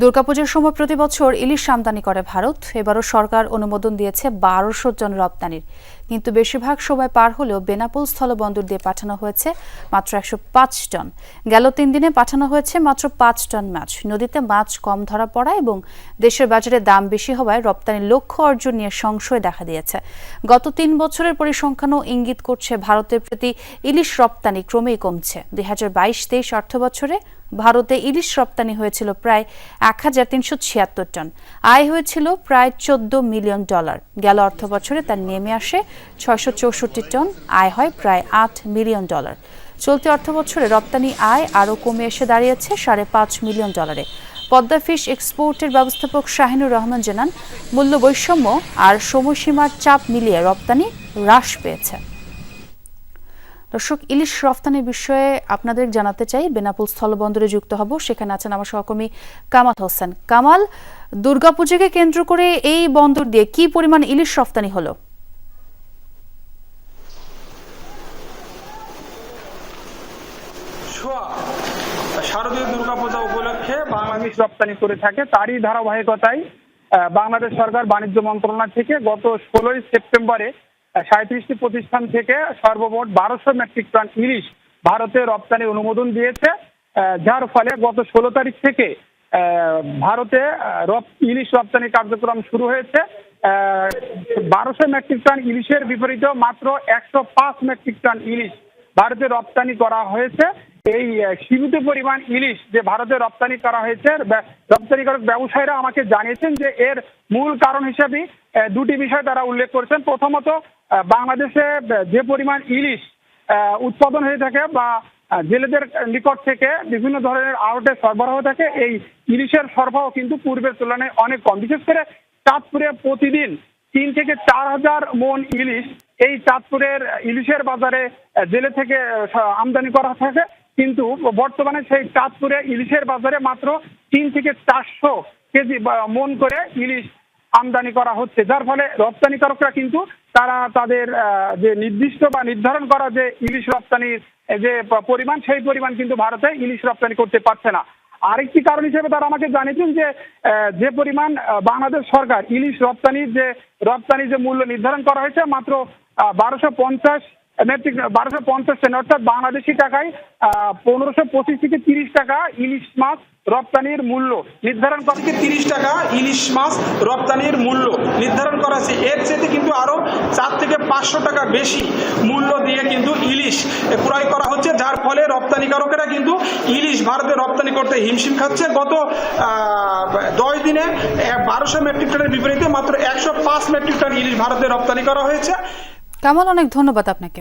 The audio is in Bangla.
দুর্গাপূজার সময় প্রতি বছর ইলিশ আমদানি করে ভারত। এবারও সরকার অনুমোদন দিয়েছে বারোশো জন রপ্তানির। কিন্তু বেশিরভাগ সময় পার হলেও বেনাপোল স্থলবন্দর দিয়ে পাঠানো হয়েছে মাত্র একশো পাঁচ টন। গেল তিন দিনে পাঠানো হয়েছে মাত্র পাঁচ টন মাছ। নদীতে মাছ কম ধরা পড়া এবং দেশের বাজারে দাম বেশি হওয়ায় রপ্তানির লক্ষ্য অর্জন নিয়ে সংশয় দেখা দিয়েছে। গত তিন বছরের পরিসংখ্যানও ইঙ্গিত করছে ভারতের প্রতি ইলিশ রপ্তানি ক্রমেই কমছে। দুই হাজার বাইশ তেইশ অর্থ বছরে ভারতে ইলিশ রপ্তানি হয়েছিল প্রায় এক হাজার তিনশো ছিয়াত্তর টন। আয় হয়েছিল প্রায় চোদ্দ মিলিয়ন ডলার। গেল অর্থ বছরে তা নেমে আসে ছয়শো চৌষট্টি টন আয় হয় প্রায় আট মিলিয়ন ডলার। চলতি অর্থ বছরে রপ্তানি আয় আরও কমে এসে দাঁড়িয়েছে সাড়ে পাঁচ মিলিয়ন ডলারে। পদ্মা ফিশ এক্সপোর্টের ব্যবস্থাপক শাহিনুর রহমান জানান মূল্য বৈষম্য আর সময়সীমার চাপ মিলিয়ে রপ্তানি হ্রাস পেয়েছে। দর্শক, ইলিশ রফতানির বিষয়ে আপনাদের জানাতে চাই, বেনাপুল স্থলবন্দরে যুক্ত হব। সেখানে আছেন আমার সহকর্মী কামাল হোসেন। কামাল, দুর্গাপুজোকে কেন্দ্র করে এই বন্দর দিয়ে কি পরিমাণ ইলিশ রফতানি হলো? শারদীয় দুর্গাপূজা উপলক্ষে বাংলাদেশ রপ্তানি করে থাকে, তারই ধারাবাহিকতায় বাংলাদেশ সরকার বাণিজ্য মন্ত্রণালয় থেকে গত ষোলোই সেপ্টেম্বরে সাঁত্রিশটি প্রতিষ্ঠান থেকে সর্বমোট বারোশো মেট্রিক টন ইলিশ ভারতে রপ্তানি অনুমোদন দিয়েছে যার ফলে গত ষোলো তারিখ থেকে ভারতে ইলিশ রপ্তানি কার্যক্রম শুরু হয়েছে বারোশো মেট্রিক টন ইলিশের বিপরীতে মাত্র একশো পাঁচ মেট্রিক টন ইলিশ ভারতে রপ্তানি করা হয়েছে। এই সীমিত পরিমাণ ইলিশ যে ভারতে রপ্তানি করা হয়েছে রপ্তানিকারক ব্যবসায়ীরা আমাকে জানিয়েছেন যে এর মূল কারণ হিসেবে দুটি বিষয় তারা উল্লেখ করেছেন। প্রথমত বাংলাদেশে যে পরিমাণ ইলিশ উৎপাদন হয়ে থাকে বা জেলেদের নিকট থেকে বিভিন্ন ধরনের আউটে সরবরাহ থাকে, এই ইলিশের সরবরাহ কিন্তু পূর্বের তুলনায় অনেক কম। বিশেষ করে চাঁদপুরে প্রতিদিন তিন থেকে চার হাজার মন ইলিশ এই চাঁদপুরের ইলিশের বাজারে জেলে থেকে আমদানি করা থাকে। কিন্তু বর্তমানে সেই চাঁদপুরে ইলিশের বাজারে মাত্র তিন থেকে চারশো কেজি মন করে ইলিশ আমদানি করা হচ্ছে। যার ফলে রপ্তানিকারকরা কিন্তু তারা তাদের যে নির্দিষ্ট বা নির্ধারণ করা যে ইলিশ রপ্তানির যে পরিমাণ, সেই পরিমাণ কিন্তু ভারতে ইলিশ রপ্তানি করতে পারছে না। আরেকটি কারণ হিসেবে তারা আমাকে জানিয়েছেন যে যে পরিমাণ বাংলাদেশ সরকার ইলিশ রপ্তানির যে রপ্তানি যে মূল্য নির্ধারণ করা হয়েছে মাত্র বারোশো পঞ্চাশ মেট্রিক, বারোশো পঞ্চাশ সেন্ট, অর্থাৎ বাংলাদেশি টাকায় পনেরোশো পঁচিশ থেকে তিরিশ টাকা ইলিশ মাছ রপ্তানির মূল্য। নির্ধারণ করা হয়েছে তিরিশ টাকা ইলিশ মাছ রপ্তানির মূল্য। নির্ধারণ করা হয়েছে এর চেয়ে কিন্তু আরও চার থেকে পাঁচশো টাকা বেশি মূল্য দিয়ে কিন্তু ইলিশ ক্রয় করা হচ্ছে, যার ফলে রপ্তানিকারকেরা কিন্তু ইলিশ ভারতে রপ্তানি করতে হিমশিম খাচ্ছে। গত দশ দিনে বারোশো মেট্রিক টনের বিপরীতে মাত্র একশো পাঁচ মেট্রিক টন ইলিশ ভারতে রপ্তানি করা হয়েছে। কামাল, অনেক ধন্যবাদ আপনাকে।